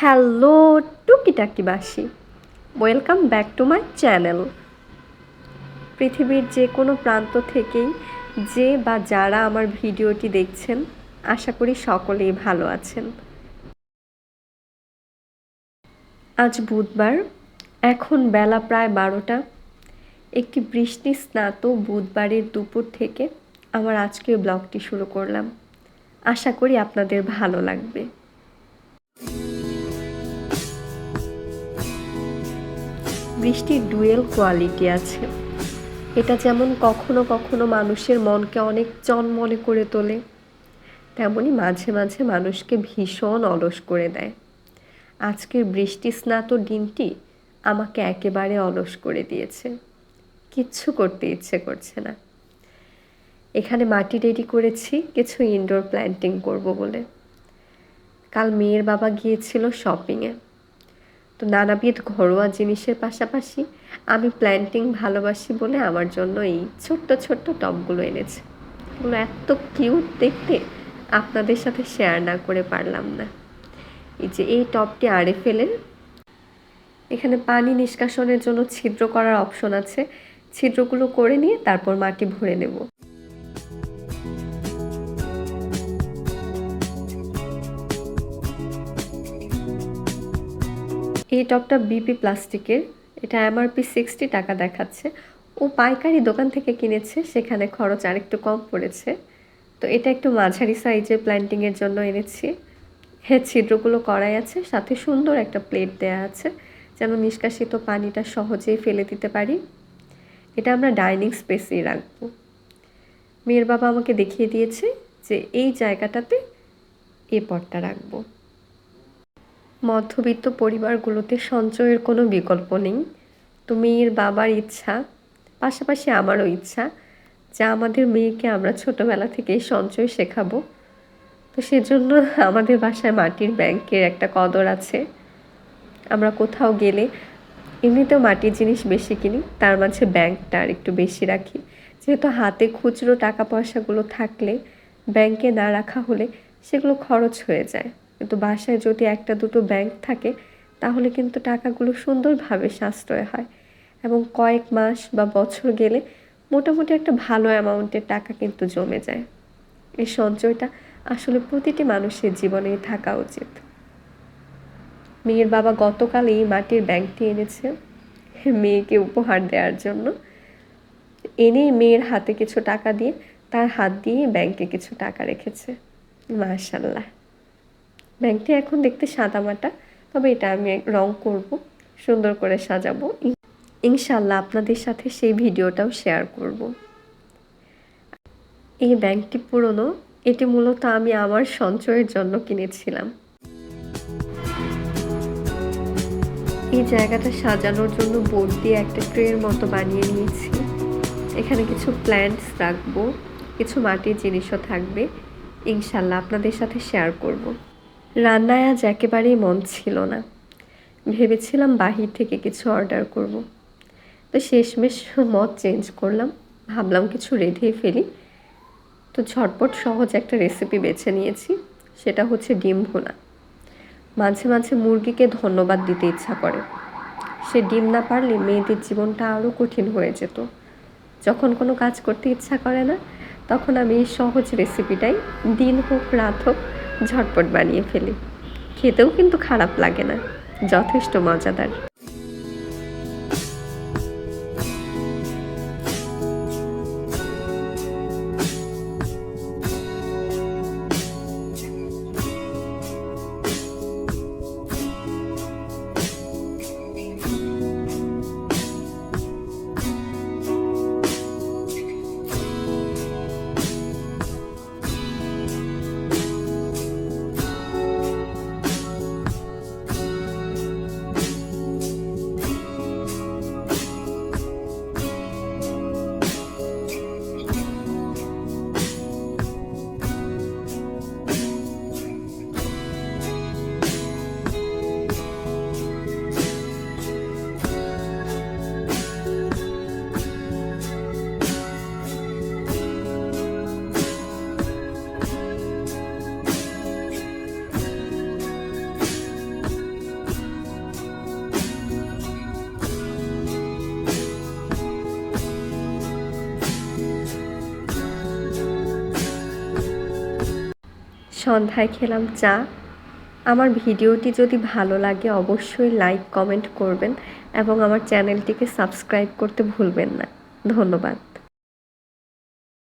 Hello টুকিটাকিবাসী welcome back to my channel পৃথিবীর যে কোনো প্রান্ত থেকেই যে বা যারা আমার ভিডিওটি দেখছেন, আশা করি সকলেই ভালো আছেন। আজ বুধবার, এখন বেলা প্রায় বারোটা। একটি বৃষ্টি স্নাত বুধবারের দুপুর থেকে আমার আজকের ব্লগটি শুরু করলাম। আশা করি আপনাদের ভালো লাগবে। বৃষ্টির ডুয়েল কোয়ালিটি আছে। এটা যেমন কখনো কখনো মানুষের মনকে অনেক চনমনে করে তোলে, তেমনি মাঝে মাঝে মানুষকে ভীষণ অলস করে দেয়। আজকের বৃষ্টি স্নাত দিনটি আমাকে একেবারে অলস করে দিয়েছে। কিচ্ছু করতে ইচ্ছে করছে না। এখানে মাটি রেডি করেছি, কিছু ইনডোর প্ল্যান্টিং করব বলে। কাল মেয়ের বাবা গিয়েছিল শপিংয়ে তো নানাবিধ ঘরোয়া জিনিসের পাশাপাশি আমি প্ল্যান্টিং ভালোবাসি বলে আমার জন্য এই ছোট্ট ছোট্ট টবগুলো এনেছে। এগুলো এত কিউট দেখতে, আপনাদের সাথে শেয়ার না করে পারলাম না। এই যে এই টবটি আড়ে ফেলে এখানে পানি নিষ্কাশনের জন্য ছিদ্র করার অপশন আছে। ছিদ্রগুলো করে নিয়ে তারপর মাটি ভরে নেব। এই টপটা বিপি প্লাস্টিকের। এটা এমআরপি সিক্সটি টাকা দেখাচ্ছে। ও পাইকারি দোকান থেকে কিনেছে, সেখানে খরচ আরেকটু কম পড়েছে। তো এটা একটু মাঝারি সাইজের প্ল্যান্টিংয়ের জন্য এনেছি। হ্যাঁ ছিদ্রগুলো করাই আছে, সাথে সুন্দর একটা প্লেট দেয়া আছে, যেন নিষ্কাশিত পানিটা সহজেই ফেলে দিতে পারি। এটা আমরা ডাইনিং স্পেসেই রাখব। মেয়ের বাবা আমাকে দেখিয়ে দিয়েছে যে এই জায়গাটাতে এ পটটা রাখব। মধ্যবিত্ত পরিবারগুলোতে সঞ্চয়ের কোনো বিকল্প নেই। তো মেয়ের বাবার ইচ্ছা, পাশাপাশি আমারও ইচ্ছা যা আমাদের মেয়েকে আমরা ছোটোবেলা থেকেই সঞ্চয় শেখাবো। তো সেজন্য আমাদের বাসায় মাটির ব্যাংকের একটা কদর আছে। আমরা কোথাও গেলে এমনিতেও মাটির জিনিস বেশি কিনি, তার মাঝে ব্যাংকটা আর একটু বেশি রাখি। যেহেতু হাতে খুচরো টাকা পয়সাগুলো থাকলে ব্যাংকে না রাখা হলে সেগুলো খরচ হয়ে যায়। কিন্তু বাসায় যদি একটা দুটো ব্যাংক থাকে, তাহলে কিন্তু টাকাগুলো সুন্দরভাবে সাশ্রয় হয়। এবং কয়েক মাস বা বছর গেলে মোটামুটি একটা ভালো অ্যামাউন্টের টাকা কিন্তু জমে যায়। এই সঞ্চয়টা আসলে প্রতিটি মানুষের জীবনেই থাকা উচিত। মেয়ের বাবা গতকাল এই মাটির ব্যাংকটি এনেছে মেয়েকে উপহার দেওয়ার জন্য। এনেই মেয়ের হাতে কিছু টাকা দিয়ে, তার হাত দিয়ে ব্যাংকে কিছু টাকা রেখেছে। মাশাল্লাহ ব্যাংকটি এখন দেখতে সাদামাটা, তবে এটা আমি রং করব, সুন্দর করে সাজাবো। ইনশাল্লাহ আপনাদের সাথে সেই ভিডিওটাও শেয়ার করব। এই ব্যাংকটি পুরনো, এটি মূলত আমি আমার সঞ্চয়ের জন্য কিনেছিলাম। এই জায়গাটা সাজানোর জন্য বোর্ড দিয়ে একটা ট্রের মতো বানিয়ে নিয়েছি। এখানে কিছু প্ল্যান্টস রাখব, কিছু মাটির জিনিসও থাকবে। ইনশাল্লাহ আপনাদের সাথে শেয়ার করব। রান্নায় আজ একেবারেই মন ছিল না। ভেবেছিলাম বাহির থেকে কিছু অর্ডার করব। তো শেষমেশ মত চেঞ্জ করলাম। ভাবলাম কিছু রেঁধেই ফেলি। তো ঝটপট সহজ একটা রেসিপি বেছে নিয়েছি। সেটা হচ্ছে ডিম ভোনা। মাঝে মাঝে মুরগিকে ধন্যবাদ দিতে ইচ্ছা করে। সে ডিম না পারলে মেয়েদের জীবনটা আরও কঠিন হয়ে যেত। যখন কোনো কাজ করতে ইচ্ছা করে না, তখন আমি এই সহজ রেসিপিটাই দিন হোক, রাত হোক ঝটপট বানিয়ে ফেলি। খেতেও কিন্তু খারাপ লাগে না। যথেষ্ট মজাদার। সন্ধ্যায় খেলাম চা। আমার ভিডিওটি যদি ভালো লাগে অবশ্যই লাইক, কমেন্ট করবেন এবং আমার চ্যানেলটিকে সাবস্ক্রাইব করতে ভুলবেন না। ধন্যবাদ।